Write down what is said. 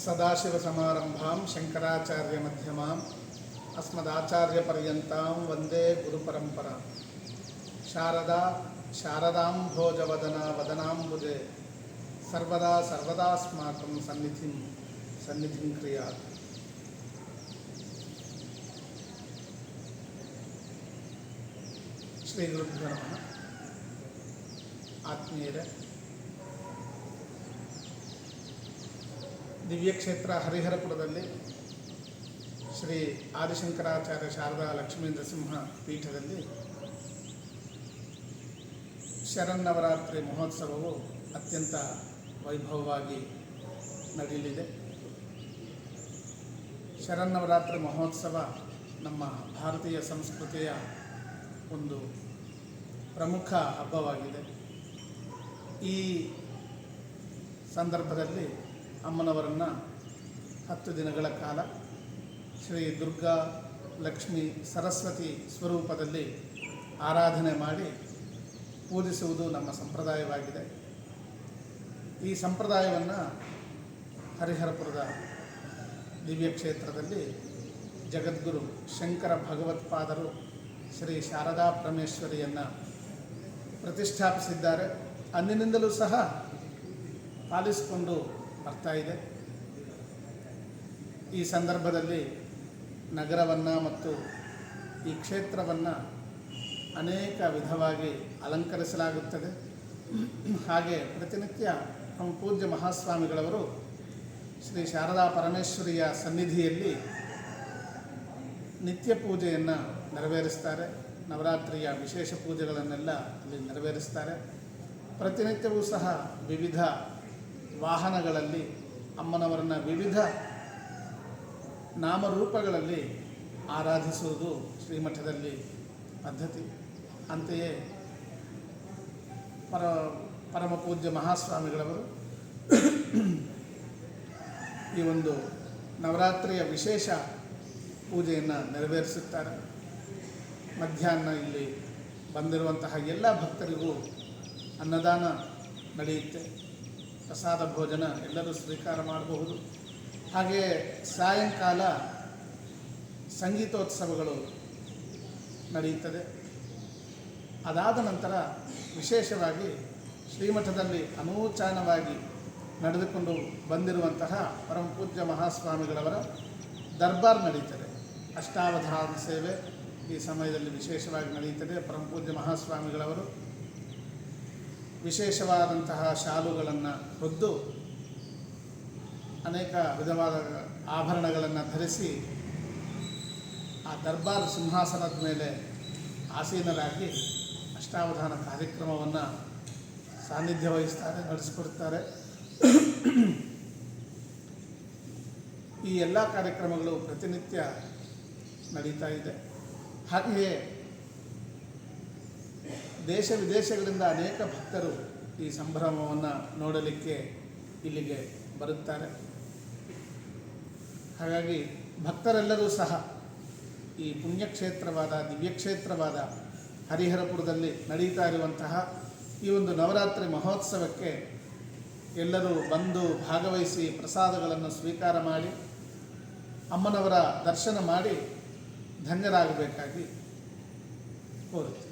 सदाशिवसम्भां शंकराचार्य मध्यमा अस्मदाचार्यपर्यता वंदे गुरुपरंपरा शारदा शारदाम्भोजवदना वदनाम्बुजे सर्वदा सर्वदास्माकं सन्निधिं सन्निधिं क्रियात्। श्रीगुरुभ्यो नमः। आत्मीयरे ದಿವ್ಯಕ್ಷೇತ್ರ ಹರಿಹರಪುರದಲ್ಲಿ ಶ್ರೀ ಆದಿಶಂಕರಾಚಾರ್ಯ ಶಾರದಾ ಲಕ್ಷ್ಮೀಂದ್ರ ಸಿಂಹ ಪೀಠದಲ್ಲಿ ಶರನ್ನವರಾತ್ರಿ ಮಹೋತ್ಸವವು ಅತ್ಯಂತ ವೈಭವವಾಗಿ ನಡೆಯಲಿದೆ. ಶರನ್ನವರಾತ್ರಿ ಮಹೋತ್ಸವ ನಮ್ಮ ಭಾರತೀಯ ಸಂಸ್ಕೃತಿಯ ಒಂದು ಪ್ರಮುಖ ಹಬ್ಬವಾಗಿದೆ. ಈ ಸಂದರ್ಭದಲ್ಲಿ ಅಮ್ಮನವರನ್ನು ಹತ್ತು ದಿನಗಳ ಕಾಲ ಶ್ರೀ ದುರ್ಗಾ ಲಕ್ಷ್ಮಿ ಸರಸ್ವತಿ ಸ್ವರೂಪದಲ್ಲಿ ಆರಾಧನೆ ಮಾಡಿ ಪೂಜಿಸುವುದು ನಮ್ಮ ಸಂಪ್ರದಾಯವಾಗಿದೆ. ಈ ಸಂಪ್ರದಾಯವನ್ನು ಹರಿಹರಪುರದ ದಿವ್ಯ ಕ್ಷೇತ್ರದಲ್ಲಿ ಜಗದ್ಗುರು ಶಂಕರ ಭಗವತ್ಪಾದರು ಶ್ರೀ ಶಾರದಾ ಪರಮೇಶ್ವರಿಯನ್ನು ಪ್ರತಿಷ್ಠಾಪಿಸಿದ್ದಾರೆ. ಅಂದಿನಿಂದಲೂ ಸಹ ಪಾಲಿಸಿಕೊಂಡು ಬರ್ತಾ ಇದೆ. ಈ ಸಂದರ್ಭದಲ್ಲಿ ನಗರವನ್ನು ಮತ್ತು ಈ ಕ್ಷೇತ್ರವನ್ನು ಅನೇಕ ವಿಧವಾಗಿ ಅಲಂಕರಿಸಲಾಗುತ್ತದೆ. ಹಾಗೆ ಪ್ರತಿನಿತ್ಯ ನಮ್ಮ ಪೂಜ್ಯ ಮಹಾಸ್ವಾಮಿಗಳವರು ಶ್ರೀ ಶಾರದಾ ಪರಮೇಶ್ವರಿಯ ಸನ್ನಿಧಿಯಲ್ಲಿ ನಿತ್ಯ ಪೂಜೆಯನ್ನು ನೆರವೇರಿಸ್ತಾರೆ. ನವರಾತ್ರಿಯ ವಿಶೇಷ ಪೂಜೆಗಳನ್ನೆಲ್ಲ ಅಲ್ಲಿ ನೆರವೇರಿಸ್ತಾರೆ. ಪ್ರತಿನಿತ್ಯವೂ ಸಹ ವಿವಿಧ ವಾಹನಗಳಲ್ಲಿ ಅಮ್ಮನವರನ್ನು ವಿವಿಧ ನಾಮರೂಪಗಳಲ್ಲಿ ಆರಾಧಿಸುವುದು ಶ್ರೀಮಠದಲ್ಲಿ ಪದ್ಧತಿ. ಅಂತೆಯೇ ಪರ, ಪರಮ ಪೂಜ್ಯ ಮಹಾಸ್ವಾಮಿಗಳವರು ಈ ಒಂದು ನವರಾತ್ರಿಯ ವಿಶೇಷ ಪೂಜೆಯನ್ನು ನೆರವೇರಿಸುತ್ತಾರೆ. ಮಧ್ಯಾಹ್ನ ಇಲ್ಲಿ ಬಂದಿರುವಂತಹ ಎಲ್ಲ ಭಕ್ತರಿಗೂ ಅನ್ನದಾನ ನಡೆಯುತ್ತೆ. ಪ್ರಸಾದ ಭೋಜನ ಎಲ್ಲರೂ ಸ್ವೀಕಾರ ಮಾಡಬಹುದು. ಹಾಗೆ ಸಾಯಂಕಾಲ ಸಂಗೀತೋತ್ಸವಗಳು ನಡೆಯುತ್ತದೆ. ಅದಾದ ನಂತರ ವಿಶೇಷವಾಗಿ ಶ್ರೀಮಠದಲ್ಲಿ ಅನೂಚಾನವಾಗಿ ನಡೆದುಕೊಂಡು ಬಂದಿರುವಂತಹ ಪರಮಪೂಜ್ಯ ಮಹಾಸ್ವಾಮಿಗಳವರ ದರ್ಬಾರ್ ನಡೀತದೆ. ಅಷ್ಟಾವಧಾನ ಸೇವೆ ಈ ಸಮಯದಲ್ಲಿ ವಿಶೇಷವಾಗಿ ನಡೆಯುತ್ತದೆ. ಪರಮಪೂಜ್ಯ ಮಹಾಸ್ವಾಮಿಗಳವರು ವಿಶೇಷವಾದಂತಹ ಶಾಲುಗಳನ್ನು ಹೊದ್ದು ಅನೇಕ ವಿಧವಾದ ಆಭರಣಗಳನ್ನು ಧರಿಸಿ ಆ ದರ್ಬಾರ್ ಸಿಂಹಾಸನದ ಮೇಲೆ ಆಸೀನರಾಗಿ ಅಷ್ಟಾವಧಾನ ಕಾರ್ಯಕ್ರಮವನ್ನು ಸಾನ್ನಿಧ್ಯ ವಹಿಸ್ತಾರೆ ನಡೆಸಿಕೊಡ್ತಾರೆ. ಈ ಎಲ್ಲ ಕಾರ್ಯಕ್ರಮಗಳು ಪ್ರತಿನಿತ್ಯ ನಡೀತಾ ಇದೆ. ಹಾಗೆಯೇ ದೇಶ ವಿದೇಶಗಳಿಂದ ಅನೇಕ ಭಕ್ತರು ಈ ಸಂಭ್ರಮವನ್ನು ನೋಡಲಿಕ್ಕೆ ಇಲ್ಲಿಗೆ ಬರುತ್ತಾರೆ. ಹಾಗಾಗಿ ಭಕ್ತರೆಲ್ಲರೂ ಸಹ ಈ ಪುಣ್ಯಕ್ಷೇತ್ರವಾದ, ದಿವ್ಯಕ್ಷೇತ್ರವಾದ ಹರಿಹರಪುರದಲ್ಲಿ ನಡೀತಾ ಇರುವಂತಹ ಈ ಒಂದು ನವರಾತ್ರಿ ಮಹೋತ್ಸವಕ್ಕೆ ಎಲ್ಲರೂ ಬಂದು ಭಾಗವಹಿಸಿ ಪ್ರಸಾದಗಳನ್ನು ಸ್ವೀಕಾರ ಮಾಡಿ, ಅಮ್ಮನವರ ದರ್ಶನ ಮಾಡಿ ಧನ್ಯರಾಗಬೇಕಾಗಿ ಕೋರುತ್ತೇನೆ.